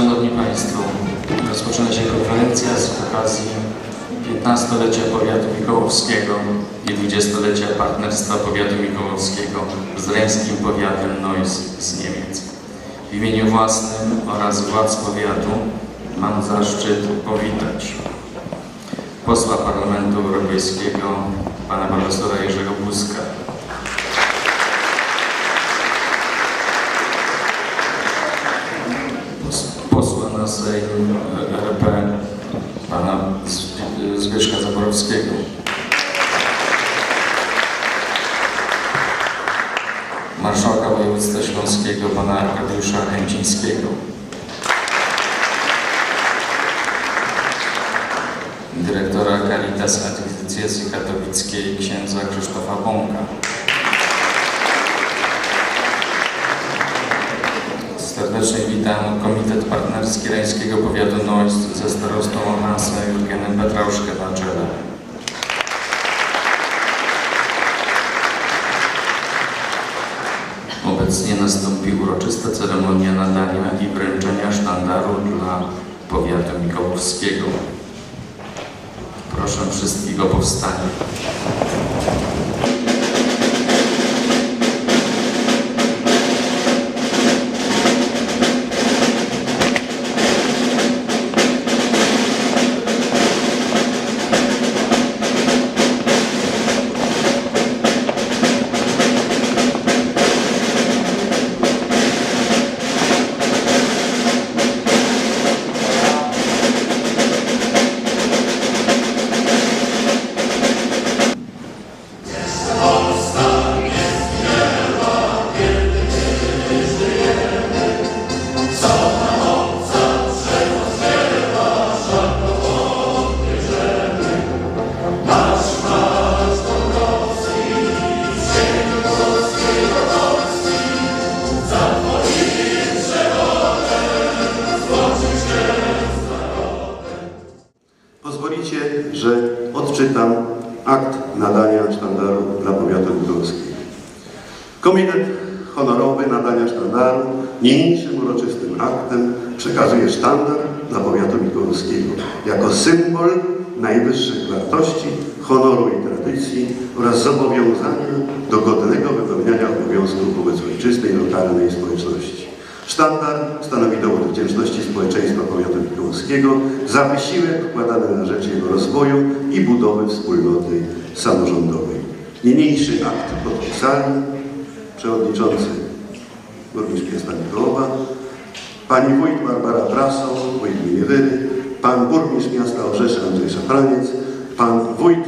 Szanowni Państwo, rozpoczyna się konferencja z okazji 15-lecia Powiatu Mikołowskiego i 20-lecia Partnerstwa Powiatu Mikołowskiego z Reńskim Powiatem Neuss z Niemiec. W imieniu własnym oraz władz powiatu mam zaszczyt powitać posła Parlamentu Europejskiego, pana profesora Jerzego Buzka, pos- posła na Sejm RP, pana Zbyszka Zaborowskiego, marszałka województwa śląskiego, pana Arkadiusza Chęcińskiego, dyrektora Caritas Archidiecezji Katowickiej księdza Krzysztofa Bąka. Serdecznie witam Komitet Partnerski Reńskiego Powiatu Neuss ze starostą Hansem Jurgenem Petrauszkę na czele. Obecnie nastąpi uroczysta ceremonia nadania i wręczenia sztandaru dla powiatu mikołowskiego. Proszę wszystkich o powstanie. Najwyższych wartości, honoru i tradycji oraz zobowiązania do godnego wypełniania obowiązków wobec ojczystej, lokalnej społeczności. Sztandar stanowi dowód wdzięczności społeczeństwa powiatu mikołowskiego za wysiłek wkładany na rzecz jego rozwoju i budowy wspólnoty samorządowej. Niniejszy akt podpisali przewodniczący burmistrz miasta Mikołowa, pani wójt Barbara Braso, wójt gminy Wyry, pan burmistrz miasta Orzesze Andrzej Szafraniec, pan wójt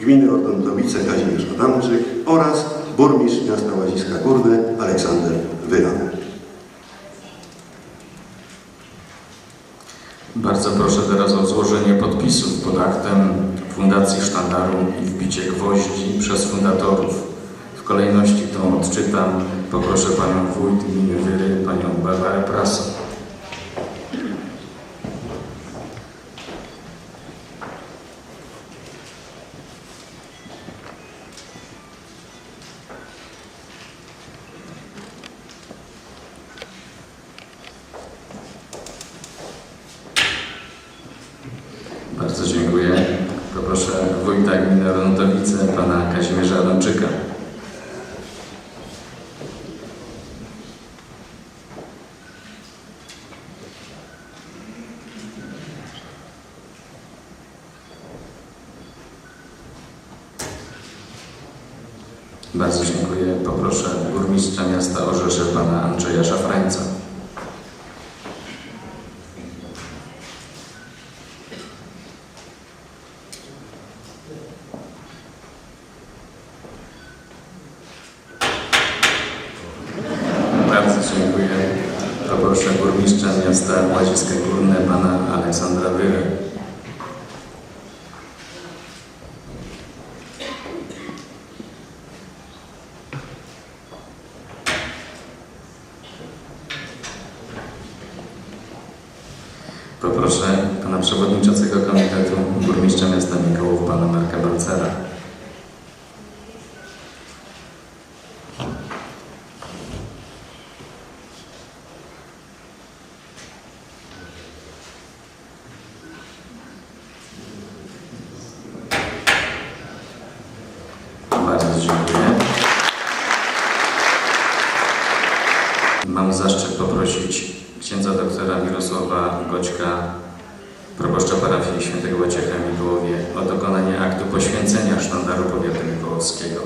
gminy Ordontowice Kazimierz Adamczyk oraz burmistrz miasta Łaziska Górne Aleksander Wyran. Bardzo proszę teraz o złożenie podpisów pod aktem Fundacji Sztandaru i wbicie gwoździ przez fundatorów. W kolejności to odczytam. Poproszę panią wójt gminy Wyry, panią Barbarę Praso. Bardzo dziękuję. Poproszę wójta gminy Rodontowice, pana Kazimierza Adamczyka. Bardzo dziękuję. Poproszę burmistrza miasta Orzesze, pana Andrzeja Szafrańca. Bardzo dziękuję. Poproszę burmistrza miasta Łaziska Górne, pana Aleksandra Wyrę. Poproszę pana przewodniczącego komitetu burmistrza miasta Mikołów, pana Marka Balcera. doktora Mirosława Goćka, proboszcza parafii świętego Wojciecha Mikołowie o dokonanie aktu poświęcenia sztandaru powiatu mikołowskiego.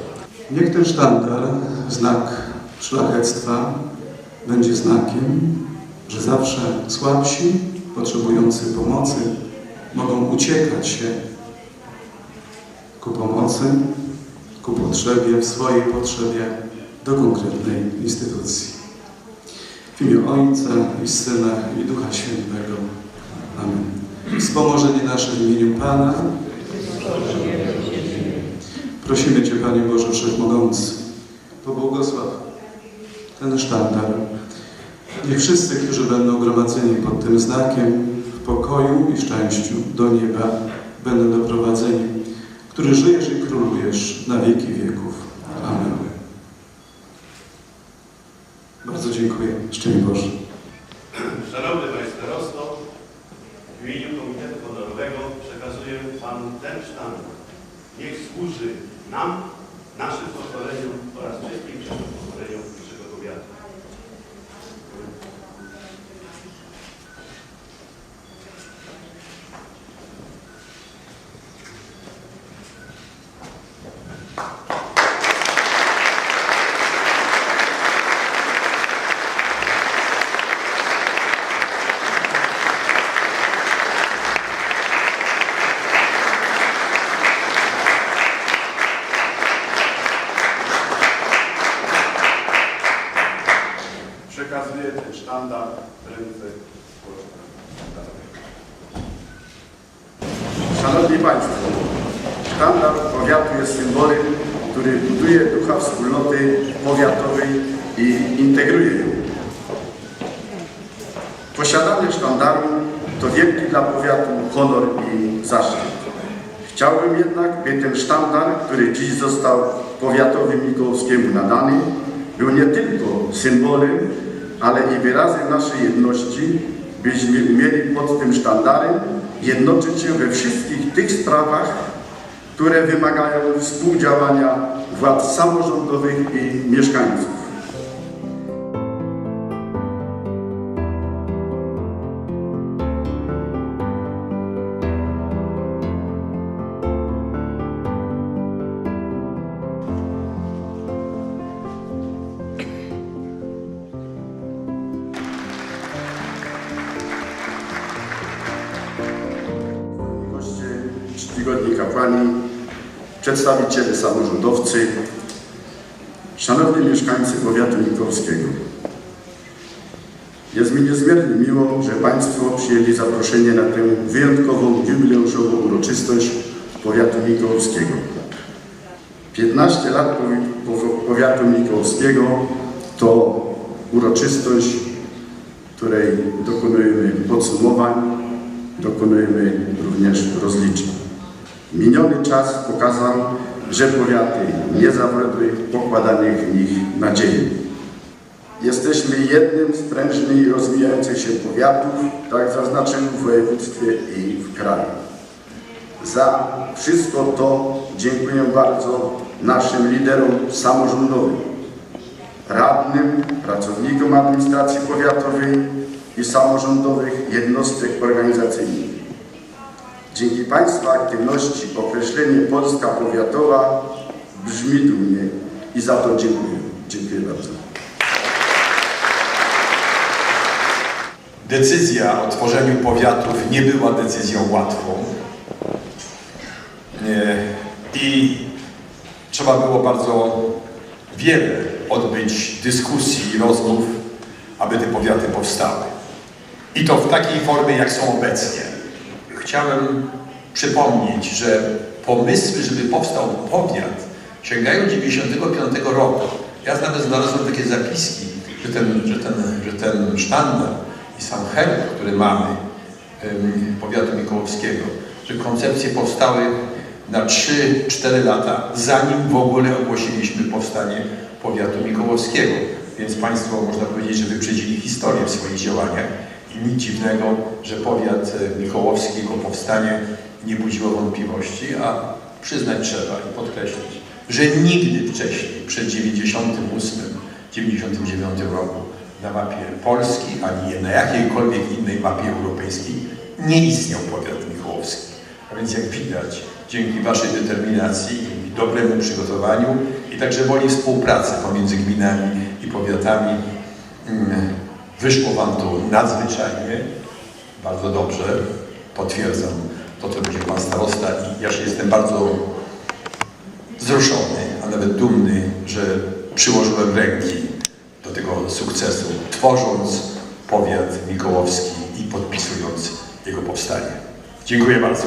Niech ten sztandar, znak szlachectwa, będzie znakiem, że zawsze słabsi, potrzebujący pomocy, mogą uciekać się ku pomocy, ku potrzebie, w swojej potrzebie do konkretnej instytucji. W imię Ojca i Syna i Ducha Świętego. Amen. Wspomożenie nasze w imieniu Pana. Prosimy Cię, Panie Boże Wszechmogący, pobłogosław ten sztandar. Niech wszyscy, którzy będą gromadzeni pod tym znakiem, w pokoju i szczęściu do nieba będą doprowadzeni, który żyjesz i królujesz na wieki wieków. Amen. Bardzo dziękuję. Szczęść Boże. Szanowny Panie Starosto, w imieniu Komitetu Honorowego przekazuję Panu ten sztandar. Niech służy nam, naszym pokoleniom oraz wszystkim przyszłym pokoleniom naszego powiatu. Przekazuję ten sztandar w ręce Szanowni Państwo, sztandar powiatu jest symbolem, który buduje ducha wspólnoty powiatowej i integruje ją. Posiadanie sztandaru to wielki dla powiatu honor i zaszczyt. Chciałbym jednak, by ten sztandar, który dziś został powiatowi mikołowskiemu nadany, był nie tylko symbolem, ale i wyrazem naszej jedności, byśmy umieli pod tym sztandarem jednoczyć się we wszystkich tych sprawach, które wymagają współdziałania władz samorządowych i mieszkańców. Przedstawiciele samorządowcy, szanowni mieszkańcy powiatu mikołowskiego. Jest mi niezmiernie miło, że Państwo przyjęli zaproszenie na tę wyjątkową, jubileuszową uroczystość powiatu mikołowskiego. 15 lat powiatu mikołowskiego to uroczystość, której dokonujemy podsumowań, dokonujemy również rozliczeń. Miniony czas pokazał, że powiaty nie zawiodły pokładanych w nich nadziei. Jesteśmy jednym z prężniej rozwijających się powiatów, tak zaznaczyłem w województwie i w kraju. Za wszystko to dziękuję bardzo naszym liderom samorządowym, radnym, pracownikom administracji powiatowej i samorządowych jednostek organizacyjnych. Dzięki Państwa aktywności określenie Polska Powiatowa brzmi dumnie i za to dziękuję. Dziękuję bardzo. Decyzja o tworzeniu powiatów nie była decyzją łatwą. I trzeba było bardzo wiele odbyć dyskusji i rozmów, aby te powiaty powstały. I to w takiej formie, jak są obecnie. Chciałem przypomnieć, że pomysły, żeby powstał powiat, sięgają 95 roku. Ja nawet znalazłem takie zapiski, że ten, że ten, że ten sztandar i sam herb, który mamy em, powiatu mikołowskiego, że koncepcje powstały na 3-4 lata, zanim w ogóle ogłosiliśmy powstanie powiatu mikołowskiego. Więc Państwo, można powiedzieć, że wyprzedzili historię w swoich działaniach i nic dziwnego, że powiat e, mikołowski, jego powstanie nie budziło wątpliwości, a przyznać trzeba i podkreślić, że nigdy wcześniej, przed 98, 99 roku, na mapie Polski, ani na jakiejkolwiek innej mapie europejskiej nie istniał powiat mikołowski. A więc jak widać, dzięki Waszej determinacji i dobremu przygotowaniu i także woli współpracy pomiędzy gminami i powiatami mm, wyszło Wam to nadzwyczajnie, bardzo dobrze, potwierdzam to, co powiedział Pan Starosta i ja się jestem bardzo wzruszony, a nawet dumny, że przyłożyłem ręki do tego sukcesu, tworząc powiat mikołowski i podpisując jego powstanie. Dziękuję bardzo.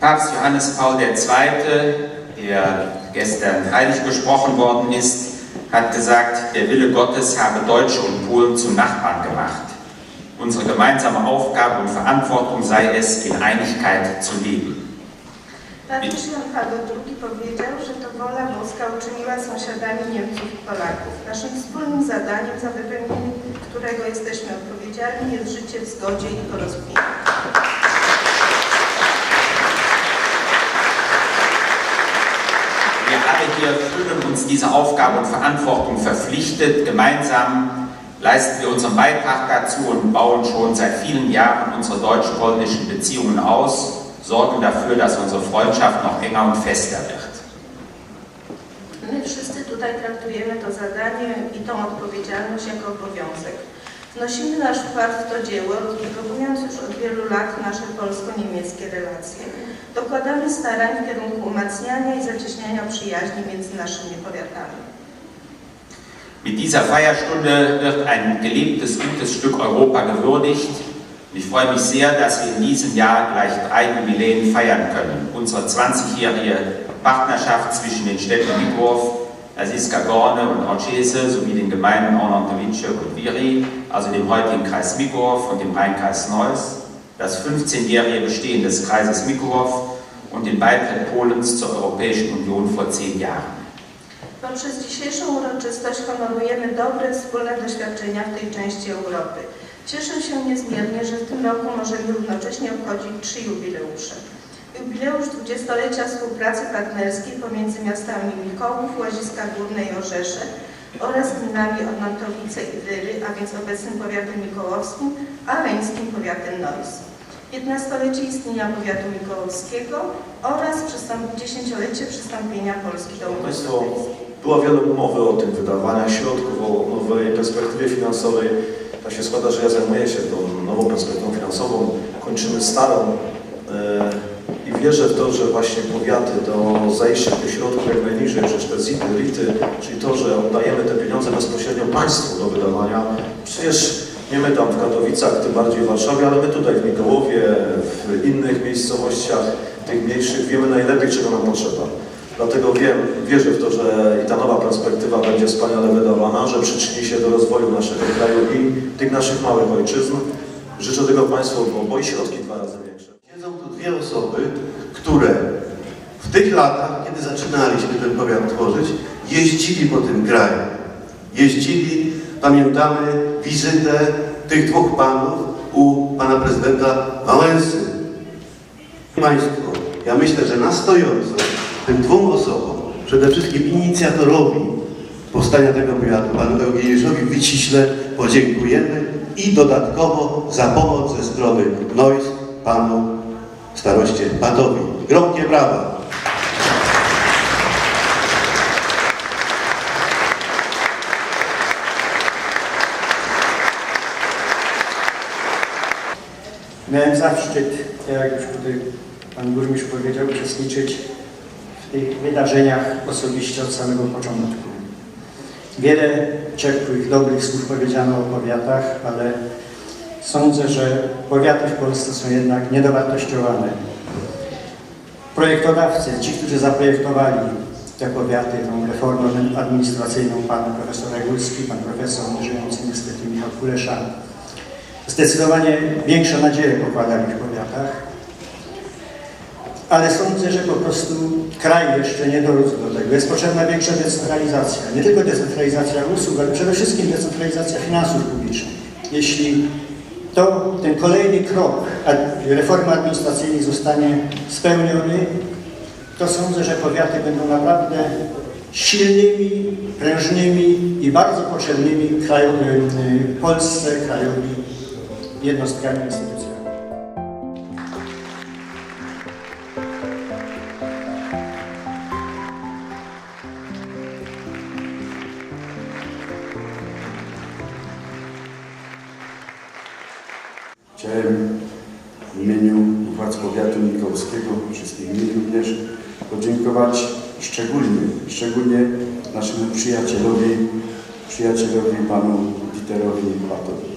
Papst Johannes Paul II., der gestern heilig gesprochen worden ist, hat gesagt, der Wille Gottes habe Deutsche und Polen zum Nachbarn gemacht. Unsere gemeinsame Aufgabe und Verantwortung sei es, in Einigkeit zu leben. Jan Paweł II powiedział, że to wola boska uczyniła sąsiadami Niemców i Polaków. Naszym wspólnym zadaniem, za wypełnienie którego jesteśmy odpowiedzialni, jest życie w zgodzie i porozumieniu. Wir fühlen uns dieser Aufgabe und Verantwortung verpflichtet. Gemeinsam leisten wir unseren Beitrag dazu und bauen schon seit vielen Jahren unsere deutsch-polnischen Beziehungen aus, sorgen dafür, dass unsere Freundschaft noch enger und fester wird. My wszyscy tutaj traktujemy to zadanie i tą odpowiedzialność jako obowiązek. Wnosimy nasz wkład w to dzieło, rozbudowując już od wielu lat nasze polsko-niemieckie relacje. Dokładamy starań w kierunku umacniania i zacieśniania przyjaźni między naszymi powiatami. Mit dieser Feierstunde wird ein gelebtes, gutes Stück Europa gewürdigt. Ich freue mich sehr, dass wir in diesem Jahr gleich drei Jubiläen feiern können. Unsere 20-jährige Partnerschaft zwischen den Städten Mikow, Nasiska Gorne und Orchese sowie den Gemeinden Ornontovice und Viri, also dem heutigen Kreis Mikow und dem Rheinkreis Neuss, das 15-jährige Bestehen des Kreises Mikow und den Beitritt Polens zur Europäischen Union vor zehn Jahren. Poprzez dzisiejszą uroczystość honorujemy dobre wspólne doświadczenia w tej części Europy. Cieszę się niezmiernie, że w tym roku możemy równocześnie obchodzić trzy jubileusze. Jubileusz dwudziestolecia współpracy partnerskiej pomiędzy miastami Mikołów, Łaziska Górne i Orzesze oraz gminami Odnantowice i Wyry, a więc obecnym powiatem mikołowskim, a reńskim powiatem Neuss. 15-lecie istnienia powiatu mikołowskiego oraz przystąp- dziesięciolecie przystąpienia Polski do Unii Europejskiej. była wiele mowy o tym wydawaniach środków, o nowej perspektywie finansowej. Tak się składa, że ja zajmuję się tą nową perspektywą finansową, kończymy starą e, wierzę w to, że właśnie powiaty do zajścia tych środków jak najniżej, że te ZIT-y, czyli to, że oddajemy te pieniądze bezpośrednio państwu do wydawania. Przecież nie my tam w Katowicach, tym bardziej w Warszawie, ale my tutaj w Mikołowie, w innych miejscowościach, tych mniejszych, wiemy najlepiej, czego nam potrzeba. Dlatego wiem, wierzę w to, że i ta nowa perspektywa będzie wspaniale wydawana, że przyczyni się do rozwoju naszego kraju i tych naszych małych ojczyzn. Życzę tego Państwu, bo, bo i środki dwa razy większe. Siedzą tu dwie osoby, w tych latach, kiedy zaczynaliśmy ten powiat tworzyć, jeździli po tym kraju. Jeździli, pamiętamy wizytę tych dwóch panów u pana prezydenta Wałęsy. Państwo, ja myślę, że na stojąco tym dwóm osobom, przede wszystkim inicjatorowi powstania tego powiatu, panu Eugeniuszowi wyciśle podziękujemy i dodatkowo za pomoc ze strony Neuss panu staroście Patowi. Gromkie brawa. Miałem zaszczyt, jak już tutaj Pan Burmistrz powiedział, uczestniczyć w tych wydarzeniach osobiście od samego początku. Wiele ciepłych, dobrych słów powiedziano o powiatach, ale sądzę, że powiaty w Polsce są jednak niedowartościowane. Projektodawcy, ci, którzy zaprojektowali te powiaty, tą reformę administracyjną, pan profesor Regulski, pan profesor żyjący niestety Michał Kulesza, zdecydowanie większe nadzieje pokładali w powiatach, ale sądzę, że po prostu kraj jeszcze nie dorósł do tego. Jest potrzebna większa decentralizacja. Nie tylko decentralizacja usług, ale przede wszystkim decentralizacja finansów publicznych. Jeśli to, ten kolejny krok reformy administracyjnej zostanie spełniony, to sądzę, że powiaty będą naprawdę silnymi, prężnymi i bardzo potrzebnymi krajowy, y, Polsce krajowi jednostkami instytucjami. Chciałem w imieniu władz powiatu mikołowskiego, wszystkich mi również, podziękować szczególnie, szczególnie naszemu przyjacielowi, przyjacielowi panu Dieterowi Patowi.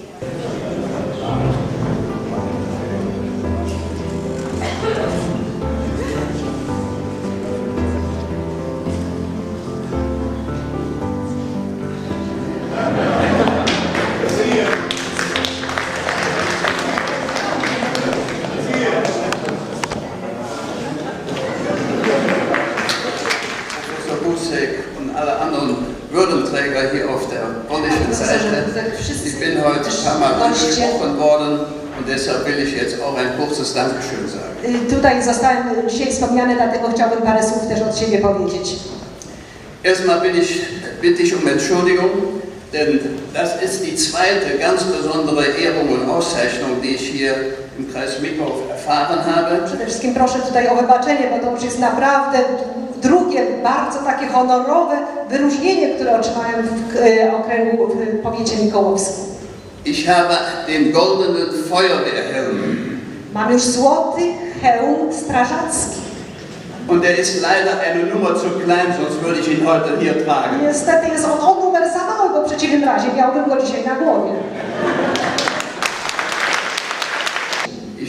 Busek und alle anderen Würdenträger hier auf der polnischen Seite. Ich bin heute ein paar Mal angesprochen worden und deshalb will ich jetzt auch ein kurzes Dankeschön sagen. Y, Tutaj zostałem dzisiaj wspomniany, dlatego chciałbym parę słów też od siebie powiedzieć. Erstmal will ich, bitte ich um Entschuldigung, denn das ist die zweite ganz besondere Ehrung und Auszeichnung, die ich hier im Kreis Mikow erfahren habe. Przede wszystkim proszę tutaj o wybaczenie, bo to już jest naprawdę drugie bardzo takie honorowe wyróżnienie, które otrzymałem w y, okręgu w powiecie mikołowskim. Ich habe den goldenen Feuerwehrhelm Mam już złoty hełm strażacki. und der ist leider eine Nummer zu klein, sonst würde ich ihn heute hier tragen. Niestety jest on o numer za mały, bo w przeciwnym razie miałbym go dzisiaj na głowie.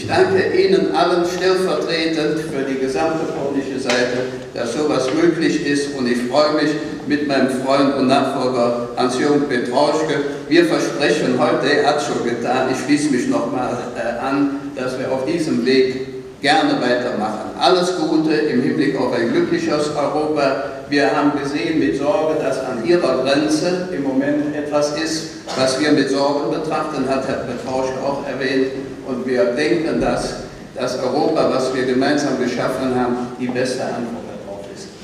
Ich danke Ihnen allen stellvertretend für die gesamte polnische Seite, dass sowas möglich ist und ich freue mich mit meinem Freund und Nachfolger Hans-Jürgen Petrauschke. Wir versprechen heute, er hat schon getan, ich schließe mich nochmal äh, an, dass wir auf diesem Weg gerne weitermachen. Alles Gute im Hinblick auf ein glückliches Europa. Wir haben gesehen mit Sorge, dass an Ihrer Grenze im Moment etwas ist, was wir mit Sorgen betrachten, hat Herr Petrauschke auch erwähnt. Und wir denken, dass das Europa, was wir gemeinsam geschaffen haben, die beste Antwort.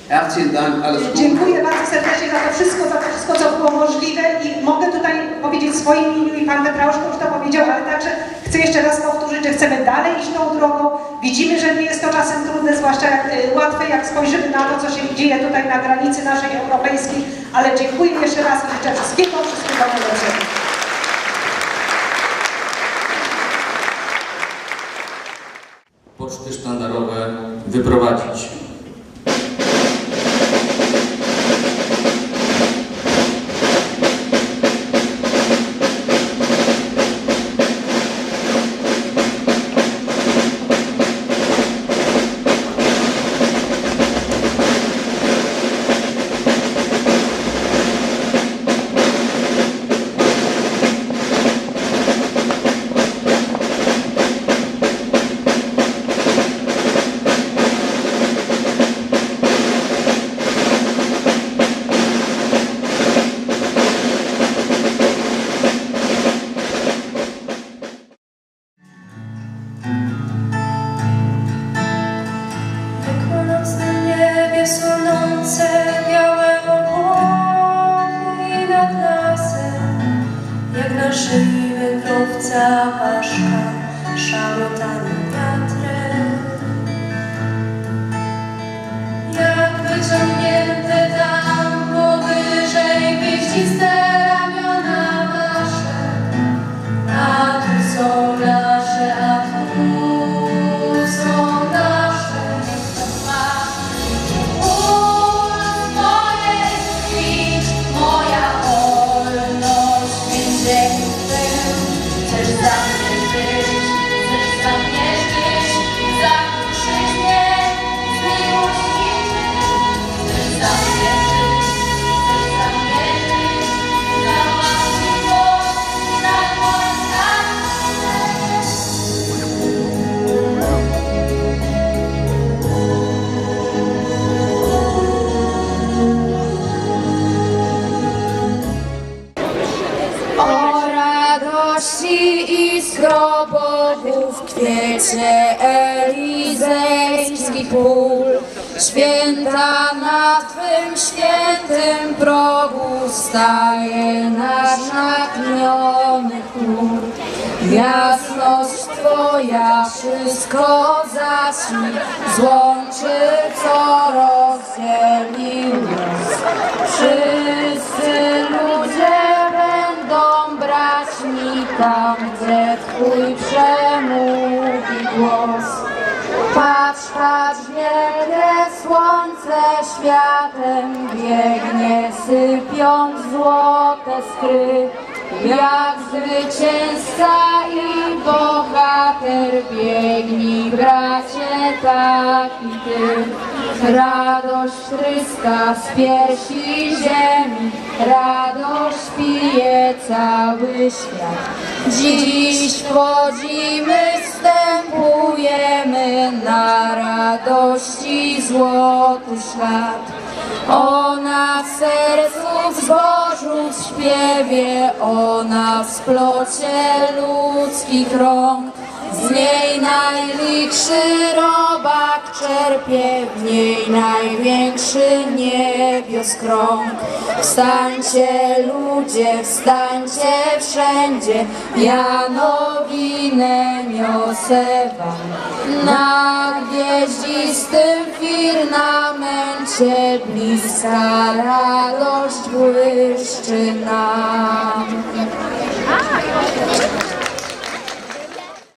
Herzlichen Dank, alles Gute. Dziękuję bardzo serdecznie za to wszystko, za to wszystko, co było możliwe i mogę tutaj powiedzieć w swoim imieniu i Pan Petrauszko już to powiedział, ale także chcę jeszcze raz powtórzyć, że chcemy dalej iść tą drogą. Widzimy, że nie jest to czasem trudne, zwłaszcza jak, y, łatwe, jak spojrzymy na to, co się dzieje tutaj na granicy naszej europejskiej, ale dziękuję jeszcze raz i życzę wszystkiego, wszystkiego najlepszego. Wyprowadzić. Szyi wędrowca paszka szalotanym progu staje nasz natchniony chór. Jasność Twoja wszystko zaśni, złączy co rozdzielił skry. Jak zwycięzca i bohater biegnij, bracie, tak i ty. Radość tryska z piersi ziemi, radość pije cały świat. Dziś wchodzimy, wstępujemy na radości złoty ślad. Ona w sercu w zbożu śpiewie, ona w splocie ludzkich rąk. Z niej najlichszy robak czerpie, w niej największy niebios krąg. Wstańcie ludzie, wstańcie wszędzie, ja nowinę niosę wam. Na gwieździstym firmamencie bliska radość błyszczy nam.